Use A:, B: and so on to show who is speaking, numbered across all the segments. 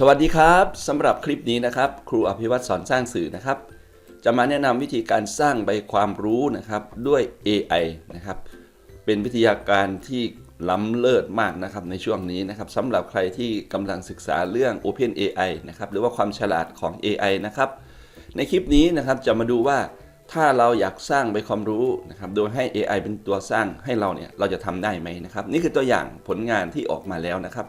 A: สวัสดีครับสำหรับคลิปนี้นะครับ ครูอภิวัตรสอนสร้างสื่อนะครับ จะมาแนะนำวิธีการสร้างใบความรู้นะครับด้วย AI นะครับ เป็นวิทยาการที่ล้ำเลิศมากนะครับในช่วงนี้นะครับสำหรับใครที่กำลังศึกษาเรื่อง Open AI นะครับหรือว่าความฉลาดของ AI นะครับ ในคลิปนี้นะครับจะมาดูว่าถ้าเราอยากสร้างใบความรู้นะครับโดยให้ AI เป็นตัวสร้างให้เราเนี่ยเราจะทำได้ไหมนะครับ นี่คือตัวอย่างผลงานที่ออกมาแล้วนะครับ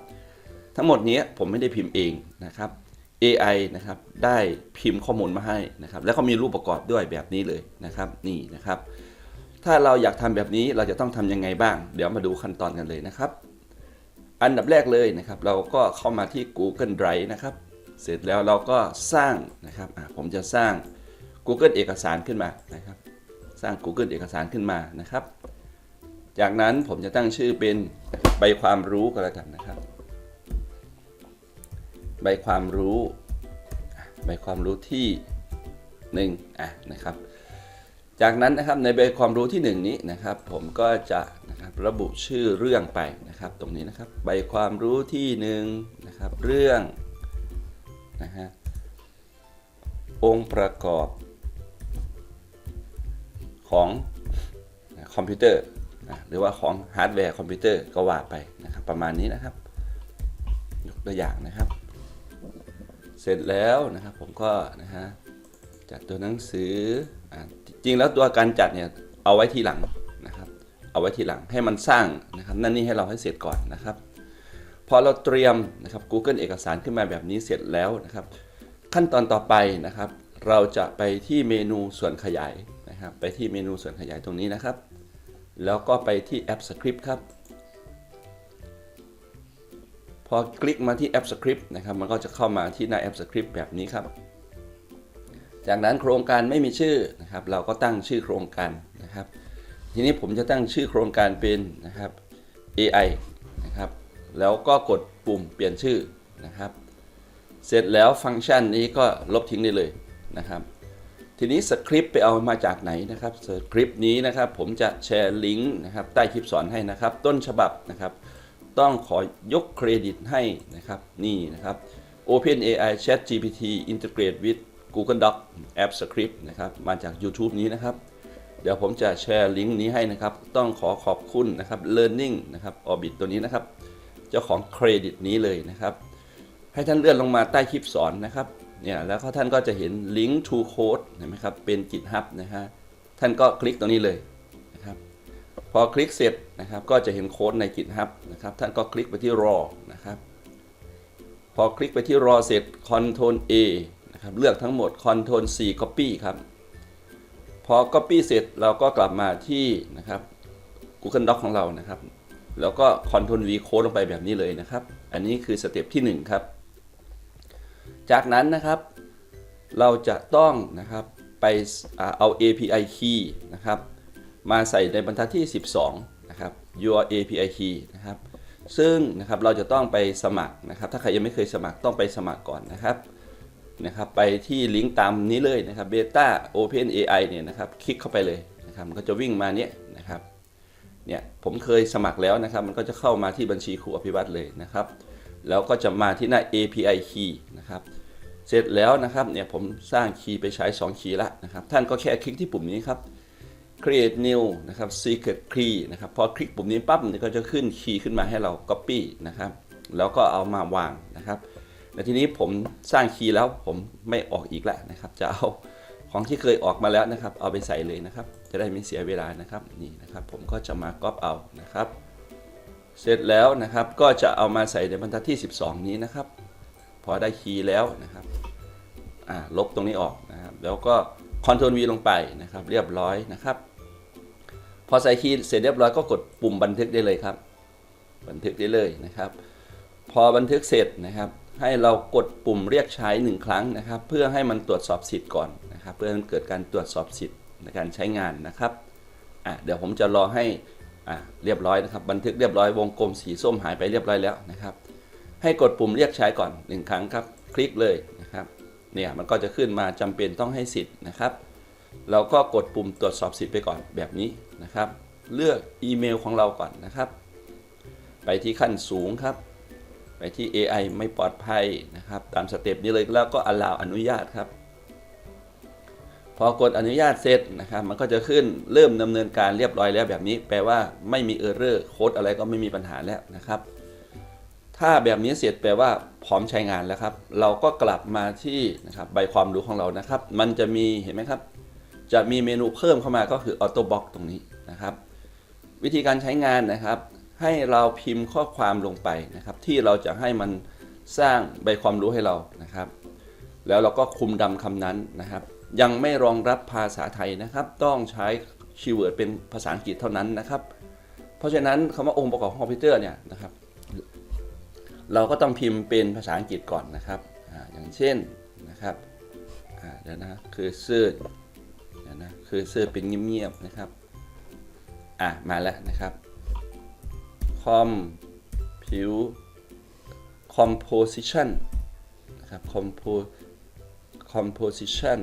A: ทั้งหมดนี้ผมไม่ได้พิมพ์เองนะครับ AI นะครับได้พิมพ์ข้อมูลมาให้นะครับ แล้วก็มีรูปประกอบด้วยแบบนี้เลยนะครับนี่นะครับ ถ้าเราอยากทำแบบนี้เราจะต้องทำยังไงบ้าง เดี๋ยวมาดูขั้นตอนกันเลยนะครับ อันดับแรกเลยนะครับ เราก็เข้ามาที่ Google Drive นะครับ เสร็จแล้วเราก็สร้างนะครับผมจะสร้าง Google เอกสารขึ้นมานะครับ สร้าง Google เอกสารขึ้นมานะครับ จากนั้นผมจะตั้งชื่อเป็นใบความรู้ก็แล้วกันนะครับ ใบความรู้ใบความรู้ที่1อะนะครับ จากนั้นนะครับในใบความรู้ที่ 1 นี้นะครับ ผมก็จะนะครับระบุชื่อเรื่องไปนะครับ ตรงนี้นะครับ ใบความรู้ที่1นะครับเรื่องนะฮะองค์ประกอบของคอมพิวเตอร์หรือว่าของฮาร์ดแวร์คอมพิวเตอร์ก็ว่าไปนะครับ ประมาณนี้นะครับ ยกตัวอย่างนะครับ สร็จแล้วนะครับผมก็นะฮะจัดตัวหนังสืออ่าจริงแล้วตัวการจัดเนี่ยเอาไว้ทีหลังนะครับ เอาไว้ทีหลังให้มันสร้างนะครับนั่นนี่ให้เราให้เสร็จก่อนนะครับ พอเราเตรียมนะครับ Google เอกสารขึ้นมาแบบนี้เสร็จแล้วนะครับ ขั้นตอนต่อไปนะครับ เราจะไปที่เมนูส่วนขยายนะครับ ไปที่เมนูส่วนขยายตรงนี้นะครับ แล้วก็ไปที่แอป Script ครับ พอคลิกมาที่แอป Script นะครับ มันก็จะเข้ามาที่หน้าแอป Script แบบนี้ครับ จากนั้นโครงการไม่มีชื่อนะครับ เราก็ตั้งชื่อโครงการนะครับ ทีนี้ผมจะตั้งชื่อโครงการเป็นนะครับ AI นะครับ แล้วก็กดปุ่มเปลี่ยนชื่อนะครับ เสร็จแล้วฟังก์ชันนี้ก็ลบทิ้งได้เลยนะครับ ทีนี้สคริปต์ไปเอามาจากไหนนะครับสคริปต์นี้นะครับ ผมจะแชร์ลิงก์นะครับใต้คลิปสอนให้นะครับ ต้นฉบับนะครับ ต้องขอยกเครดิตให้นะครับ นี่นะครับ OpenAI Chat GPT Integrate with Google Doc App Script นะครับ มาจาก YouTube นี้นะครับ เดี๋ยวผมจะแชร์ลิงก์นี้ให้นะครับ ต้องขอขอบคุณนะครับ Learning นะครับ Orbit ตัวนี้นะครับ เจ้าของเครดิตนี้เลยนะครับ ให้ท่านเลื่อนลงมาใต้คลิปสอนนะครับเนี่ยแล้วก็ท่านก็จะเห็น Link to Code เห็นไหมครับ เป็น GitHub นะฮะ ท่านก็คลิกตรงนี้เลย พอคลิกเสร็จนะครับ ก็จะเห็นโค้ดใน GitHub นะครับ ท่านก็คลิกไปที่ raw นะครับ พอคลิกไปที่ raw เสร็จ Ctrl A นะครับ เลือกทั้งหมด Ctrl C copy ครับ พอ copy เสร็จเราก็กลับมาที่นะครับ Google Doc ของเรานะครับ แล้วก็ Ctrl V code ลงไปแบบนี้เลยนะครับ อันนี้คือสเต็ปที่ 1 ครับ จากนั้นนะครับเราจะต้องนะครับไปเอา API key นะครับ มาใส่ในบรรทัดที่ 12 นะครับ your API key นะครับ ซึ่งนะครับเราจะต้องไปสมัครนะครับ ถ้าใครยังไม่เคยสมัครต้องไปสมัครก่อนนะครับนะครับไปที่ลิงก์ตามนี้เลยนะครับ beta open AI เนี่ยนะครับคลิกเข้าไปเลยนะครับมันก็จะวิ่งมาเนี้ยนะครับเนี่ยผมเคยสมัครแล้วนะครับ มันก็จะเข้ามาที่บัญชีครูอภิวัตรเลยนะครับ แล้วก็จะมาที่หน้า API key นะครับเสร็จแล้วนะครับเนี่ยผมสร้างคีย์ไปใช้ 2 คีย์ละนะครับ ท่านก็แค่คลิกที่ปุ่มนี้ครับ create new นะครับ secret key นะครับพอคลิกปุ่มนี้ปั๊บมันก็จะขึ้นคีย์ขึ้นมาให้เรา copy นะครับ แล้วก็เอามาวางนะครับและทีนี้ผมสร้างคีย์แล้วผมไม่ออกอีกแล้วนะครับ จะเอาของที่เคยออกมาแล้วนะครับ เอาไปใส่เลยนะครับ จะได้ไม่เสียเวลานะครับนี่นะครับ ผมก็จะมาก๊อปเอานะครับ เสร็จแล้วนะครับก็จะเอามาใส่ในบรรทัดที่ 12 นี้นะครับ พอได้คีย์แล้วนะครับลบตรงนี้ออกนะครับ แล้วก็ Ctrl V ลงไปนะครับ เรียบร้อยนะครับ พอใส่คีย์เสร็จเรียบร้อยก็กดปุ่มบันทึกได้เลยครับ บันทึกได้เลยนะครับ พอบันทึกเสร็จนะครับ ให้เรากดปุ่มเรียกใช้หนึ่งครั้งนะครับ เพื่อให้มันตรวจสอบสิทธิ์ก่อนนะครับ เพื่อให้เกิดการตรวจสอบสิทธิ์ในการใช้งานนะครับอะเดี๋ยวผมจะรอให้อะเรียบร้อยนะครับ บันทึกเรียบร้อยวงกลมสีส้มหายไปเรียบร้อยแล้วนะครับ ให้กดปุ่มเรียกใช้ก่อนหนึ่งครั้งครับ คลิกเลยนะครับเนี่ยมันก็จะขึ้นมาจำเป็นต้องให้สิทธิ์นะครับ เราก็กดปุ่มตรวจสอบสิทธิ์ไปก่อนแบบนี้ นะครับ เลือกอีเมลของเราก่อนนะครับ ไปที่ขั้นสูงครับ ไปที่ AI ไม่ปลอดภัยนะครับ ตามสเต็ปนี้เลยแล้วก็ allow อนุญาตครับ พอกดอนุญาตเสร็จนะครับ มันก็จะขึ้นเริ่มดำเนินการเรียบร้อยแล้วแบบนี้ แปลว่าไม่มีเออร์เรอร์โค้ดอะไรก็ไม่มีปัญหาแล้วนะครับถ้าแบบนี้เสร็จแปลว่าพร้อมใช้งานแล้วครับ เราก็กลับมาที่นะครับใบความรู้ของเรานะครับ มันจะมีเห็นไหมครับ จะมีเมนูเพิ่มเข้ามาก็คือ Auto Box ตรงนี้นะครับ วิธีการใช้งานนะครับ ให้เราพิมพ์ข้อความลงไปนะครับ ที่เราจะให้มันสร้างใบความรู้ให้เรานะครับ แล้วเราก็คุมดำคำนั้นนะครับ ยังไม่รองรับภาษาไทยนะครับ ต้องใช้คีย์เวิร์ดเป็นภาษาอังกฤษเท่านั้นนะครับ เพราะฉะนั้นคำว่าองค์ประกอบของคอมพิวเตอร์เนี่ยนะครับ เราก็ต้องพิมพ์เป็นภาษาอังกฤษก่อนนะครับออย่างเช่นนะครับเดี๋ยวนะคือซื่อเดี๋ยว นะคือซื่อเป็นเงียบๆนะครับ อะ มาแล้วนะครับ com ผิว composition นะครับ compo composition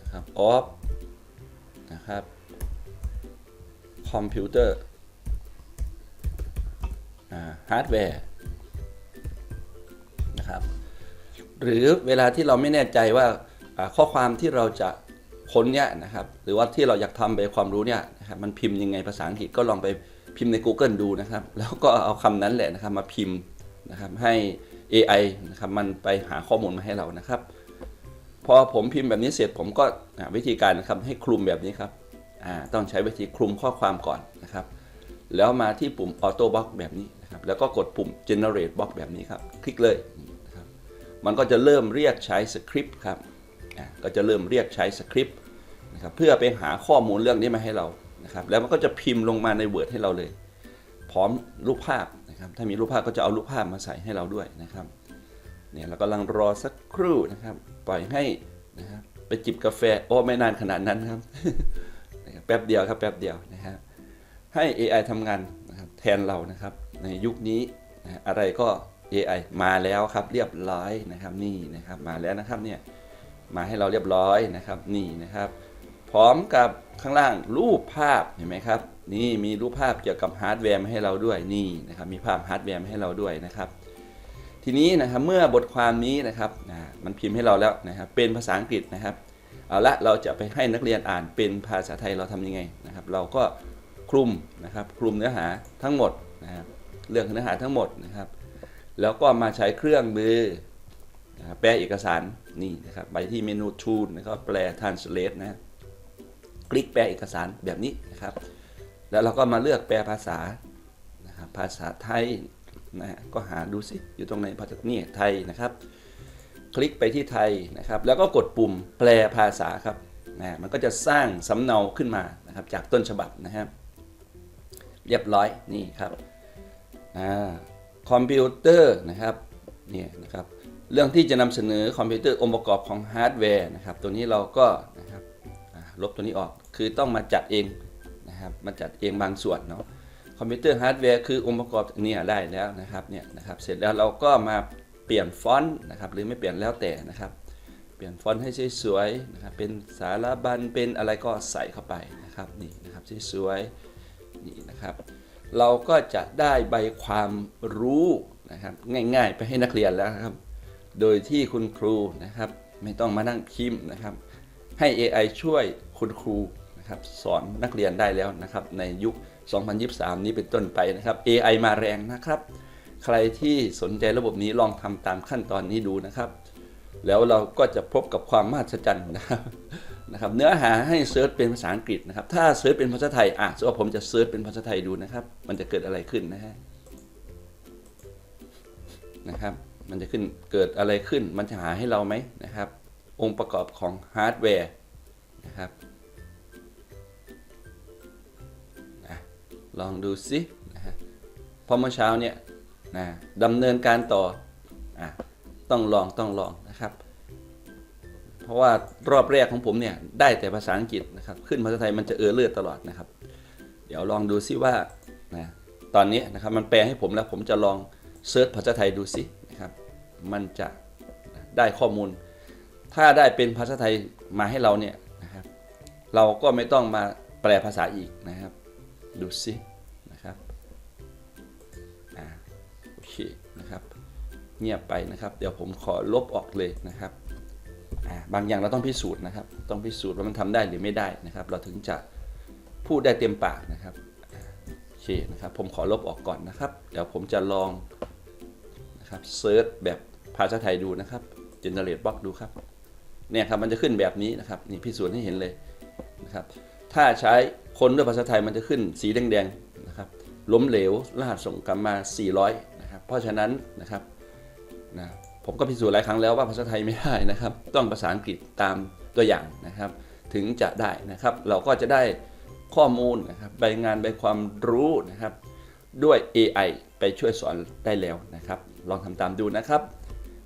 A: นะครับ of นะครับ computer ฮาร์ดแวร์นะครับ หรือเวลาที่เราไม่แน่ใจว่าข้อความที่เราจะ ค้นเนี่ยนะครับหรือว่าที่เราอยากทำไปความรู้เนี่ยนะครับมันพิมพ์ยังไงภาษาอังกฤษก็ลองไปพิมพ์ใน Google ดูนะครับ แล้วก็เอาคำนั้นแหละนะครับมาพิมพ์นะครับให้ AI นะครับมันไปหาข้อมูลมาให้เรานะครับ พอผมพิมพ์แบบนี้เสร็จผมก็วิธีการนะครับให้คลุมแบบนี้ครับต้องใช้วิธีคลุมข้อความก่อนนะครับ แล้วมาที่ปุ่ม Auto Box แบบนี้นะครับแล้วก็กดปุ่ม Generate Box แบบนี้ครับ คลิกเลยนะครับมันก็จะเริ่มเรียกใช้สคริปต์ครับก็จะเริ่มเรียกใช้สคริปต์ นะครับเพื่อไปหาข้อมูลเรื่องนี้มาให้เรานะครับแล้วมันก็จะพิมพ์ลงมาใน Word ให้เราเลย พร้อมรูปภาพนะครับถ้ามีรูปภาพก็จะเอารูปภาพมาใส่ให้เราด้วยนะครับเนี่ยเรากำลังรอสักครู่นะครับปล่อยให้นะครับไปจิบกาแฟโอ้ไม่นานขนาดนั้นครับแป๊บเดียวครับแป๊บเดียวนะครับให้ AI ทำงานนะครับแทนเรานะครับในยุคนี้นะอะไรก็ AI มาแล้วครับเรียบร้อยนะครับนี่นะครับมาแล้วนะครับเนี่ยมาให้เราเรียบร้อยนะครับนี่นะครับ พร้อมกับข้างล่างรูปภาพเห็นไหมครับ นี่มีรูปภาพเกี่ยวกับฮาร์ดแวร์มาให้เราด้วยนี่นะครับมีภาพฮาร์ดแวร์มาให้เราด้วยนะครับ ทีนี้นะครับเมื่อบทความนี้นะครับมันพิมพ์ให้เราแล้วนะครับ เป็นภาษาอังกฤษนะครับเอาละเราจะไปให้นักเรียนอ่านเป็นภาษาไทยเราทำยังไงนะครับ เราก็คลุมนะครับคลุมเนื้อหาทั้งหมดนะครับเรื่องเนื้อหาทั้งหมดนะครับ แล้วก็มาใช้เครื่องมือแปลเอกสารนี่นะครับไปที่เมนู Tool นะครับแปล Translate นะ คลิกแปลเอกสารแบบนี้นะครับ แล้วเราก็มาเลือกแปลภาษานะครับภาษาไทยนะฮะก็หาดูสิอยู่ตรงไหนภาษานี่ไทยนะครับ คลิกไปที่ไทยนะครับ แล้วก็กดปุ่มแปลภาษาครับนะมันก็จะสร้างสำเนาขึ้นมานะครับจากต้นฉบับนะครับ เรียบร้อยนี่ครับคอมพิวเตอร์นะครับเนี่ยนะครับเรื่องที่จะนำเสนอคอมพิวเตอร์องค์ประกอบของฮาร์ดแวร์นะครับตัวนี้เราก็นะครับ ลบตัวนี้ออก คือต้องมาจัดเองนะครับ มาจัดเองบางส่วนเนาะ คอมพิวเตอร์ฮาร์ดแวร์คือองค์ประกอบเนี่ยได้แล้วนะครับเนี่ยนะครับ เสร็จแล้วเราก็มาเปลี่ยนฟอนต์นะครับ หรือไม่เปลี่ยนแล้วแต่นะครับ เปลี่ยนฟอนต์ให้สวยๆนะครับ เป็นสารบัญ เป็นอะไรก็ใส่เข้าไปนะครับนี่นะครับสวยๆนี่นะครับ เราก็จะได้ใบความรู้นะครับง่ายๆ ไปให้นักเรียนแล้วนะครับ โดยที่คุณครูนะครับ ไม่ต้องมานั่งพิมพ์นะครับ ให้ AI ช่วยคุณครูนะครับสอนนักเรียนได้แล้วนะครับในยุค 2023 นี้เป็นต้นไปนะครับ AI มาแรงนะครับ ใครที่สนใจระบบนี้ลองทำตามขั้นตอนนี้ดูนะครับ แล้วเราก็จะพบกับความมหัศจรรย์นะครับนะครับ เนื้อหาให้เซิร์ชเป็นภาษาอังกฤษนะครับ ถ้าเซิร์ชเป็นภาษาไทยอะสมมติว่าผมจะเซิร์ชเป็นภาษาไทยดูนะครับ มันจะเกิดอะไรขึ้นนะฮะนะครับ มันจะขึ้นเกิดอะไรขึ้น มันจะหาให้เราไหมนะครับ องค์ประกอบของฮาร์ดแวร์นะครับนะลองดูสินะฮะพอเมื่อเช้าเนี่ยนะดำเนินการต่ออะต้องลองต้องลองนะครับ เพราะว่ารอบแรกของผมเนี่ยได้แต่ภาษาอังกฤษนะครับ ขึ้นภาษาไทยมันจะเออเลือดตลอดนะครับ เดี๋ยวลองดูซิว่านะตอนนี้นะครับมันแปลให้ผมแล้วผมจะลองเซิร์ชภาษาไทยดูซินะครับ มันจะได้ข้อมูล ถ้าได้เป็นภาษาไทยมาให้เราเนี่ยนะครับเราก็ไม่ต้องมาแปลภาษาอีกนะครับ ดูซินะครับอ่าโอเคเงียบไปนะครับ เดี๋ยวผมขอลบออกเลยนะครับอ่าบางอย่างเราต้องพิสูจน์นะครับ ต้องพิสูจน์ว่ามันทำได้หรือไม่ได้นะครับ เราถึงจะพูดได้เต็มปากนะครับโอเคนะครับ ผมขอลบออกก่อนนะครับ เดี๋ยวผมจะลองนะครับเซิร์ชแบบภาษาไทยดูนะครับ generate box ดูครับ เนี่ยครับมันจะขึ้นแบบนี้นะครับนี่พิสูจน์ให้เห็นเลยนะครับถ้าใช้คนด้วยภาษาไทยมันจะขึ้นสีแดงๆนะครับล้มเหลวรหัสส่งกลับมา 400นะครับเพราะฉะนั้นนะครับนะผมก็พิสูจน์หลายครั้งแล้วว่าภาษาไทยไม่ได้นะครับ ต้องภาษาอังกฤษตามตัวอย่างนะครับ ถึงจะได้นะครับ เราก็จะได้ข้อมูลนะครับใบงานใบความรู้นะครับ ด้วย AI ไปช่วยสอนได้แล้วนะครับ ลองทำตามดูนะครับ